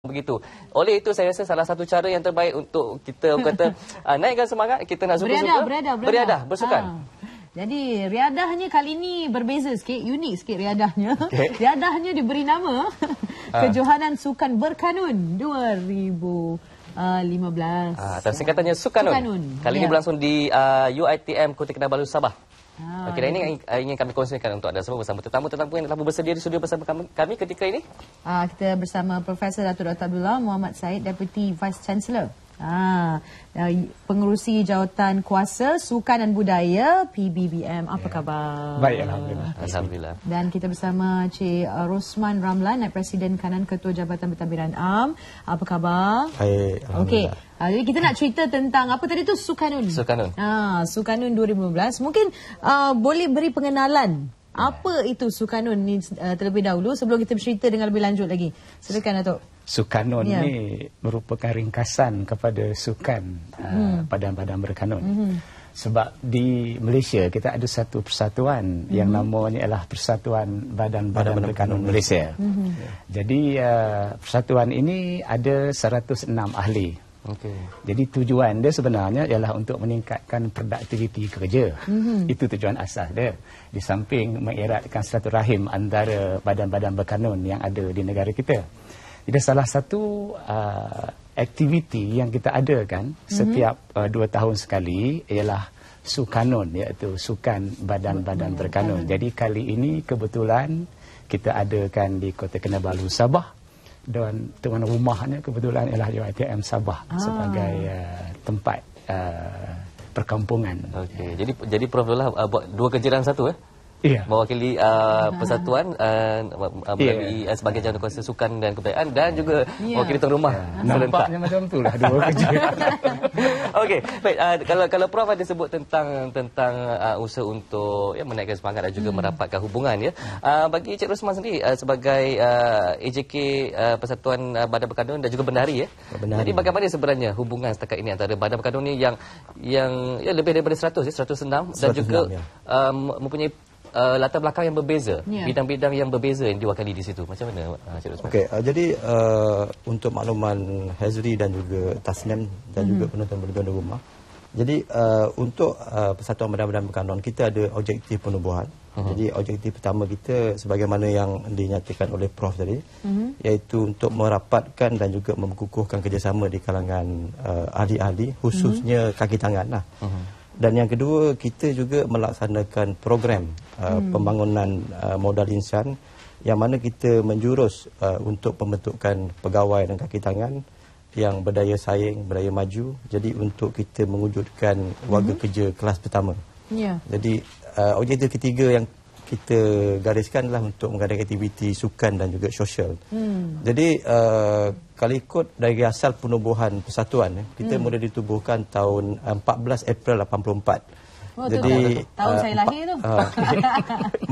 begitu. Oleh itu saya rasa salah satu cara yang terbaik untuk kita kata uh, naikkan semangat kita nak suka-suka Beriadah, beriadah, beriadah. beriadah bersukan. Ha. Jadi riadahnya kali ini berbeza sikit, unik sikit riadahnya. Okey. Riadahnya diberi nama Ha. Kejohanan Sukan Berkanun 2015. Ah, dan singkatannya Sukanun. Sukanun, Kali ini ya. berlangsung di uh, UiTM Kota Kinabalu Sabah. Ah, Okey, dan ini ingin, kami kongsikan untuk anda semua bersama tetamu-tetamu yang telah bersedia di studio bersama kami, kami ketika ini. Ah, kita bersama Profesor Datuk Dr. Abdullah Muhammad Said, Deputy Vice Chancellor. Ah, uh, pengerusi jawatan kuasa sukan dan budaya PBBM. Apa khabar? Baik, Alhamdulillah. Alhamdulillah. Dan kita bersama Cik Rosman Ramlan, Naib Presiden Kanan Ketua Jabatan Pentadbiran Am. Apa khabar? Baik, Okey. Alhamdulillah. Uh, jadi kita nak cerita tentang apa tadi tu Sukanun. Sukanun. Ah, Sukanun 2015. Mungkin uh, boleh beri pengenalan apa itu Sukanun ni uh, terlebih dahulu sebelum kita bercerita dengan lebih lanjut lagi. Silakan Datuk. Sukanon Ya. ni merupakan ringkasan kepada sukan uh, padan-padan berkanun. Mhm. Sebab di Malaysia kita ada satu persatuan yang namanya ialah Persatuan Badan-Badan Berkanun Malaysia. Jadi uh, persatuan ini ada 106 ahli. Okey. Jadi tujuan dia sebenarnya ialah untuk meningkatkan produktiviti kerja. Mm-hmm. Itu tujuan asas dia. Di samping mengeratkan silaturahim antara badan-badan berkanun yang ada di negara kita. Jadi salah satu uh, aktiviti yang kita adakan mm-hmm. setiap uh, dua tahun sekali ialah sukanun iaitu sukan badan-badan berkanun. Jadi kali ini kebetulan kita adakan di Kota Kinabalu Sabah dan tuan rumahnya kebetulan ialah UiTM Sabah ah. sebagai uh, tempat uh, perkampungan. Okey. Jadi jadi Prof Abdullah uh, buat dua kerja dalam satu eh? Iya. Mewakili uh, persatuan uh, uh, melalui uh, sebagai jawatan kuasa sukan dan kebudayaan dan juga Ya. mewakili tuan rumah serentak. Nampaknya macam tu lah dua kerja. Okey, baik uh, kalau kalau Prof ada sebut tentang tentang uh, usaha untuk ya menaikkan semangat dan juga hmm. merapatkan hubungan ya. Uh, bagi Cik Rosman sendiri uh, sebagai uh, AJK uh, Persatuan uh, Badan Berkanun dan juga Bendahari ya. Bendahari. Jadi bagaimana sebenarnya hubungan setakat ini antara Badan Berkanun ni yang yang ya lebih daripada 100 ya 106 dan 106, juga ya. um, mempunyai uh, latar belakang yang berbeza, Ya. bidang-bidang yang berbeza yang diwakili di situ. Macam mana uh, Cik Rosman? Okey, uh, jadi uh, untuk makluman Hazri dan juga Tasnim dan juga penonton-penonton di rumah. Jadi uh, untuk uh, Persatuan Badan-Badan Berkanun kita ada objektif penubuhan. Jadi objektif pertama kita sebagaimana yang dinyatakan oleh Prof tadi iaitu untuk merapatkan dan juga mengukuhkan kerjasama di kalangan uh, ahli-ahli khususnya kaki tangan lah. Dan yang kedua kita juga melaksanakan program uh, pembangunan uh, modal insan yang mana kita menjurus uh, untuk pembentukan pegawai dan kaki tangan yang berdaya saing, berdaya maju. Jadi untuk kita mewujudkan warga kerja kelas pertama. Ya. Jadi uh, objektif ketiga yang kita gariskan adalah untuk mengadakan aktiviti sukan dan juga sosial. Hmm. Jadi uh, kalau ikut dari asal penubuhan persatuan, eh, kita hmm. mula ditubuhkan tahun uh, 14 April 84. Oh, tu tahun- tahun saya lahir tu. ah,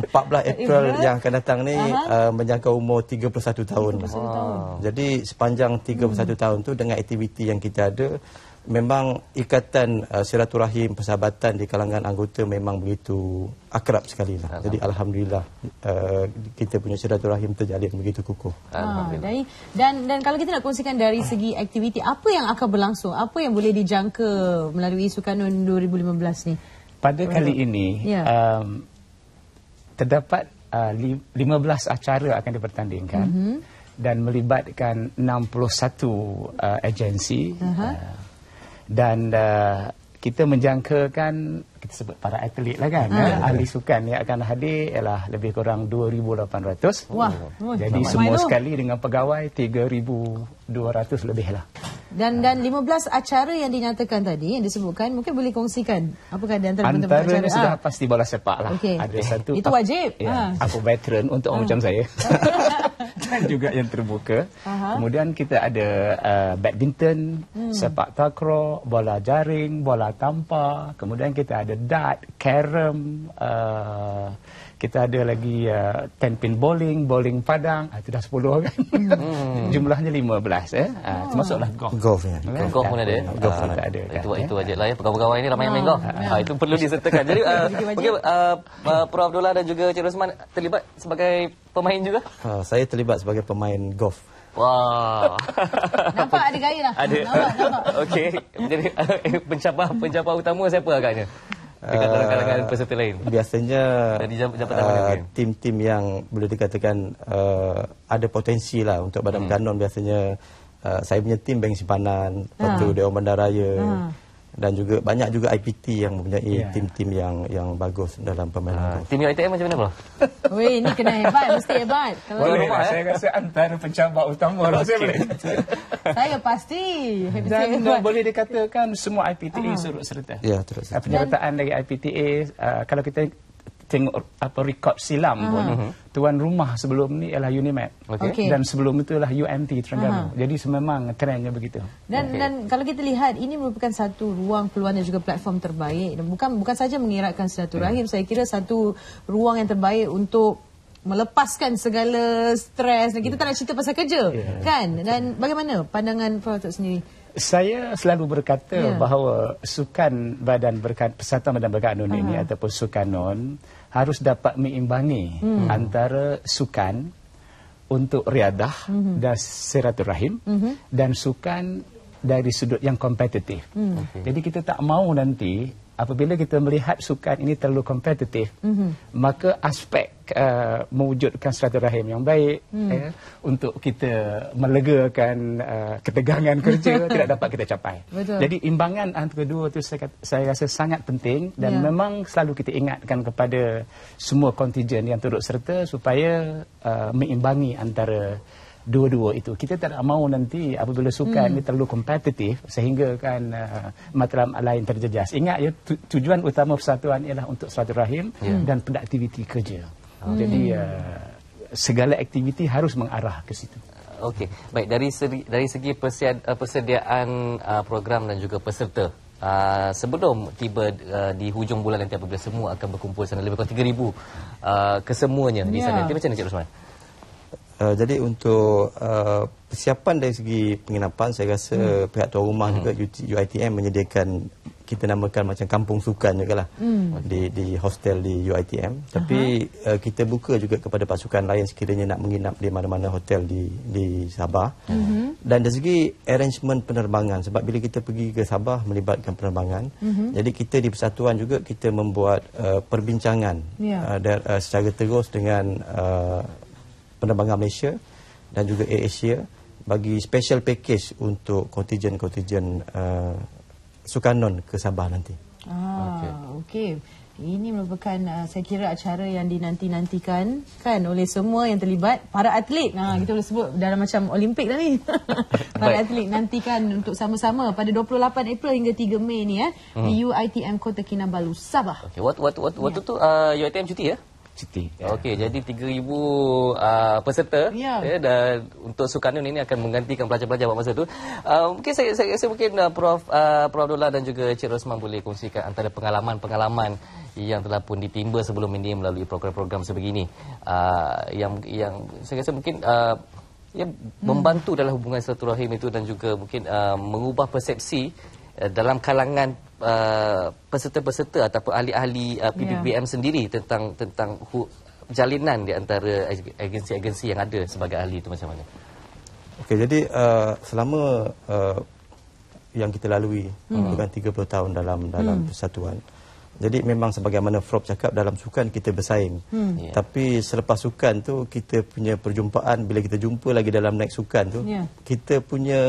14 April yang akan datang ni uh, menjangkau umur 31 tahun. 31 tahun. Jadi sepanjang 31 tahun tu dengan aktiviti yang kita ada memang ikatan uh, silaturahim persahabatan di kalangan anggota memang begitu akrab sekali lah. Jadi alhamdulillah uh, kita punya silaturahim terjalin begitu kukuh. Ha, dari, dan dan kalau kita nak kongsikan dari segi aktiviti apa yang akan berlangsung, apa yang boleh dijangka melalui Sukanun 2015 ni? Pada kali ini Ya. um, terdapat uh, li- 15 acara akan dipertandingkan Mhm. dan melibatkan 61 uh, agensi Aha. uh, dan uh, kita menjangkakan kita sebut para atlet lah kan uh, ahli sukan yang akan hadir ialah lebih kurang 2800 Wah, jadi ramai semua tu. sekali dengan pegawai 3200 lebih lah Dan dan 15 acara yang dinyatakan tadi yang disebutkan mungkin boleh kongsikan apakah di antara bentuk-bentuk Antaranya acara? sudah Ah. pasti bola sepak lah. Okey. Ada satu. Itu wajib. Ya, Ha. Aku veteran untuk orang macam saya. Dan juga yang terbuka. Aha. Kemudian kita ada uh, badminton, Hmm. sepak takraw, bola jaring, bola tampar. Kemudian kita ada dart, carom, uh, kita ada lagi uh, ten pin bowling, bowling padang. Ah, itu dah 10 kan. Jumlahnya 15 eh. Ah, termasuklah golf. Golf ya. Kan? Golf pun ada ya? Golf Ah, pun ada. kan, Itu ya. itu wajib lah ya. Pegawai-pegawai ni ramai yang main golf. ya. Ah, itu perlu disertakan. Jadi uh, mungkin uh, uh, Prof Abdullah dan juga Cik Rosman terlibat sebagai pemain juga. Ha, saya terlibat sebagai pemain golf. Wah. Nampak ada gaya lah. Ada. Nampak, nampak. Okey. Jadi pencapah pencapah utama siapa agaknya? Dekat dalam kalangan peserta lain. Biasanya Dari jab- jabatan mana uh, ni? tim-tim yang boleh dikatakan uh, ada potensi lah untuk badan Hmm. kanon biasanya uh, saya punya tim bank simpanan, lepas Ah. tu Dewan Bandaraya Ha. Dan juga banyak juga IPT yang mempunyai Ya. tim-tim yang yang bagus dalam permainan Ah, Tim UiTM macam mana bro? Weh, ni kena hebat. Mesti hebat. Kalau Boleh rumah, eh? saya rasa antara pencabar utama lah saya boleh. saya pasti. Dan hebat. uh, boleh dikatakan semua IPTA surut serta. Ya, terus. Uh, penyertaan dari IPTA uh, kalau kita tengok apa rekod silam pun tuan rumah sebelum ni ialah Unimed. Okey. Okey. dan sebelum itu ialah UMT Terengganu. Jadi memang trendnya begitu. Dan Okey. dan kalau kita lihat ini merupakan satu ruang peluang dan juga platform terbaik. Dan bukan bukan saja mengeratkan silaturahim. Saya kira satu ruang yang terbaik untuk melepaskan segala stres. Dan kita tak nak cerita pasal kerja kan? Dan bagaimana pandangan Prof sendiri Saya selalu berkata Ya. bahawa sukan badan berkan Persatuan Badan Berkanun ini ataupun sukanon harus dapat meimbangi antara sukan untuk riadah dan silaturahim dan sukan dari sudut yang kompetitif. Jadi kita tak mau nanti apabila kita melihat sukan ini terlalu kompetitif, maka aspek uh, mewujudkan silaturahim yang baik ya, untuk kita melegakan uh, ketegangan kerja tidak dapat kita capai. Betul. Jadi imbangan antara kedua itu saya, saya rasa sangat penting dan Ya. memang selalu kita ingatkan kepada semua kontijen yang turut serta supaya uh, meimbangi antara dua-dua itu. Kita tak mahu nanti apabila sukan ini terlalu kompetitif sehingga kan uh, matlamat lain terjejas. Ingat ya tu, tujuan utama persatuan ialah untuk silaturahim dan produktiviti kerja. Jadi uh, segala aktiviti harus mengarah ke situ. Okey, baik dari segi, dari segi persiad, uh, persediaan uh, program dan juga peserta uh, sebelum tiba uh, di hujung bulan nanti apabila semua akan berkumpul sana lebih kurang 3000 uh, kesemuanya di Ya. sana. Itu macam mana Cik Rosman? Uh, jadi untuk uh, persiapan dari segi penginapan saya rasa hmm. pihak tuan rumah juga UT, UiTM menyediakan kita namakan macam kampung sukan juga lah hmm. di, di hostel di UiTM tapi uh, kita buka juga kepada pasukan lain sekiranya nak menginap di mana-mana hotel di di Sabah hmm. dan dari segi arrangement penerbangan sebab bila kita pergi ke Sabah melibatkan penerbangan hmm. jadi kita di persatuan juga kita membuat uh, perbincangan Ya. uh, dan, uh, secara terus dengan uh, penerbangan Malaysia dan juga AirAsia bagi special package untuk kontijen-kontijen uh, Sukanon ke Sabah nanti. Ah, okey. Ini merupakan uh, saya kira acara yang dinanti-nantikan kan oleh semua yang terlibat para atlet. Nah, kita boleh sebut dalam macam Olimpik dah ni. para Baik. atlet nantikan untuk sama-sama pada 28 April hingga 3 Mei ni ya di UiTM Kota Kinabalu Sabah. Okey, waktu waktu waktu, waktu tu uh, UiTM cuti ya? Cuti. Okey, jadi 3000 uh, peserta Ya. ya dan untuk Sukanun ini akan menggantikan pelajar-pelajar pada masa itu. Uh, mungkin saya saya rasa mungkin uh, Prof uh, Prof Abdullah dan juga Cik Rosman boleh kongsikan antara pengalaman-pengalaman yang telah pun ditimba sebelum ini melalui program-program sebegini. Uh, yang yang saya rasa mungkin uh, ya membantu dalam hubungan silaturahim itu dan juga mungkin uh, mengubah persepsi uh, dalam kalangan uh, peserta-peserta ataupun ahli-ahli uh, PBBM sendiri tentang tentang hu, jalinan di antara ag- agensi-agensi yang ada sebagai ahli itu macam mana? Okey, jadi uh, selama uh, yang kita lalui hmm. dengan 30 tahun dalam dalam hmm. persatuan. Jadi memang sebagaimana Frop cakap dalam sukan kita bersaing. Hmm. Ya. Tapi selepas sukan tu kita punya perjumpaan bila kita jumpa lagi dalam naik sukan tu Ya. kita punya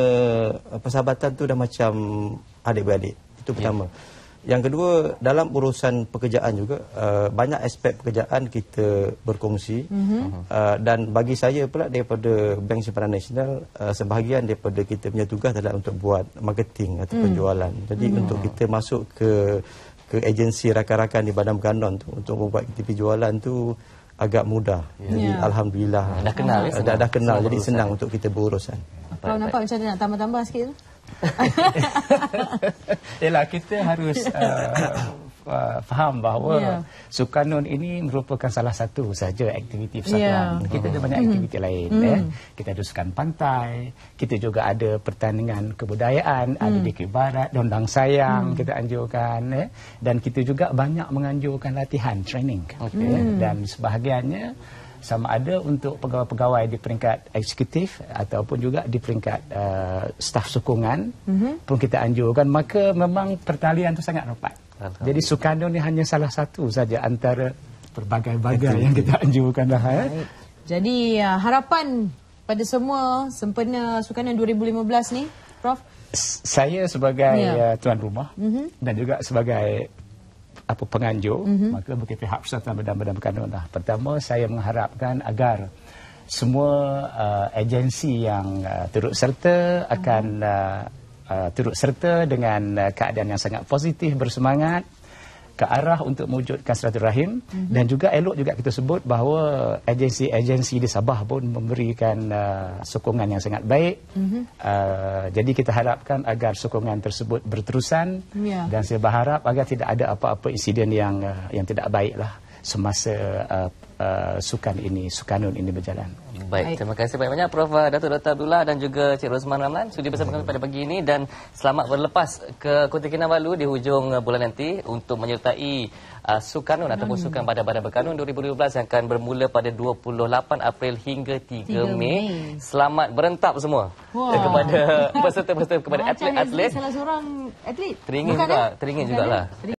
uh, persahabatan tu dah macam adik-beradik. Itu pertama. Yang kedua dalam urusan pekerjaan juga uh, banyak aspek pekerjaan kita berkongsi mm-hmm. uh, dan bagi saya pula daripada Bank Simpanan Nasional uh, sebahagian daripada kita punya tugas adalah untuk buat marketing atau penjualan. Jadi mm. untuk kita masuk ke ke agensi rakan-rakan di Badan Berkanon tu untuk membuat aktiviti jualan tu agak mudah. Jadi Ya. alhamdulillah Dah kenal, ya, Uh, dah, dah kenal Senang jadi senang untuk kita berurusan. Kalau nampak macam nak tambah-tambah sikit tu. Yalah kita harus uh, uh, faham bahawa Ya. Sukanun ini merupakan salah satu saja aktiviti persatuan. Ya. Kita ada banyak aktiviti lain ya. Kita ada sukan pantai, kita juga ada pertandingan kebudayaan, ada di Barat, dondang sayang kita anjurkan ya. Dan kita juga banyak menganjurkan latihan training. Ya. Dan sebahagiannya sama ada untuk pegawai-pegawai di peringkat eksekutif ataupun juga di peringkat uh, staf sokongan mm-hmm. pun kita anjurkan maka memang pertalian itu sangat rapat. Jadi Sukarno ni hanya salah satu saja antara berbagai-bagai yang kita anjurkan dah. Eh? Jadi uh, harapan pada semua sempena Sukarno 2015 ni, Prof? Saya sebagai yeah. uh, tuan rumah mm-hmm. dan juga sebagai apa penganjur mm-hmm. maka bagi pihak Persatuan Badan-Badan Berkanun lah. Pertama saya mengharapkan agar semua uh, agensi yang uh, turut serta akan uh, uh, turut serta dengan uh, keadaan yang sangat positif bersemangat ke arah untuk mewujudkan silaturahim mm-hmm. dan juga elok juga kita sebut bahawa agensi-agensi di Sabah pun memberikan uh, sokongan yang sangat baik. Mm-hmm. Uh, jadi kita harapkan agar sokongan tersebut berterusan yeah. dan saya berharap agar tidak ada apa-apa insiden yang uh, yang tidak baiklah semasa uh, uh, sukan ini, sukanun ini berjalan. Baik, terima kasih banyak-banyak Prof. Datuk Dr. Abdullah dan juga Cik Rosman Ramlan sudi bersama kami pada pagi ini dan selamat berlepas ke Kota Kinabalu di hujung bulan nanti untuk menyertai uh, Sukanun ataupun Sukan Badan-Badan Berkanun 2012 yang akan bermula pada 28 April hingga 3, 3 Mei. Selamat berentap semua wow. kepada peserta-peserta kepada atlet-atlet. Salah seorang atlet. Teringin juga, eh? teringin jugalah.